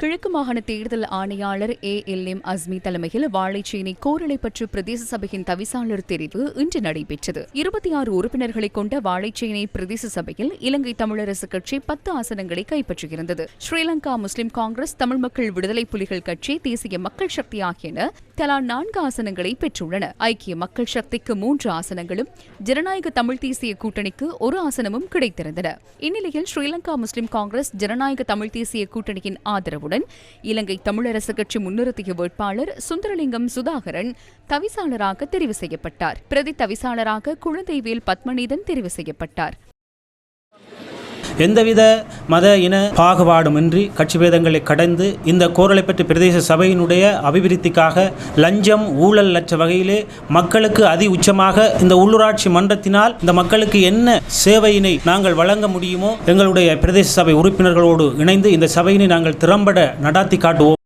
கிழக்கு மாகாண தேர்தல் ஆணையாளர் ஏ எல் எம் அஸ்மி தலைமையில் வாழைச்சேனை கோரளைப்பற்று பிரதேச சபையின் தவிசாளர் தெரிவு இன்று நடைபெற்றது. இருபத்தி ஆறு உறுப்பினர்களை கொண்ட வாழைச்சேனை பிரதேச சபையில் இலங்கை தமிழரசு கட்சி பத்து ஆசனங்களை கைப்பற்றியிருந்தது. ஸ்ரீலங்கா முஸ்லிம் காங்கிரஸ் தமிழ் மக்கள் விடுதலை புலிகள் கட்சி தேசிய மக்கள் சக்தி ஆகியன தலா நான்கு ஆசனங்களை பெற்றுள்ளன. ஐக்கிய மக்கள் சக்திக்கு மூன்று ஆசனங்களும் ஜனநாயக தமிழ் தேசிய கூட்டணிக்கு ஒரு ஆசனமும் கிடைத்திருந்தன. இந்நிலையில் ஸ்ரீலங்கா முஸ்லிம் காங்கிரஸ் ஜனநாயக தமிழ் தேசிய கூட்டணியின் ஆதரவுடன் இலங்கை தமிழரசு கட்சி முன்னிறுத்திய வேட்பாளர் சுந்தரலிங்கம் சுதாகரன் தவிசாளராக தெரிவு செய்யப்பட்டார். பிரதி தவிசாளராக குழந்தைவேல் பத்மநீதன் தெரிவு செய்யப்பட்டார். எந்தவித மத இன பாகுபாடுமின்றி கட்சி பேதங்களை கடந்து இந்த கோரளைப்பற்று பிரதேச சபையினுடைய அபிவிருத்திக்காக லஞ்சம் ஊழல் அற்ற வகையிலே மக்களுக்கு அதி உச்சமாக இந்த உள்ளூராட்சி மன்றத்தினால் இந்த மக்களுக்கு என்ன சேவையினை நாங்கள் வழங்க முடியுமோ எங்களுடைய பிரதேச சபை உறுப்பினர்களோடு இணைந்து இந்த சபையினை நாங்கள் திறம்பட நடாத்தி காட்டுவோம்.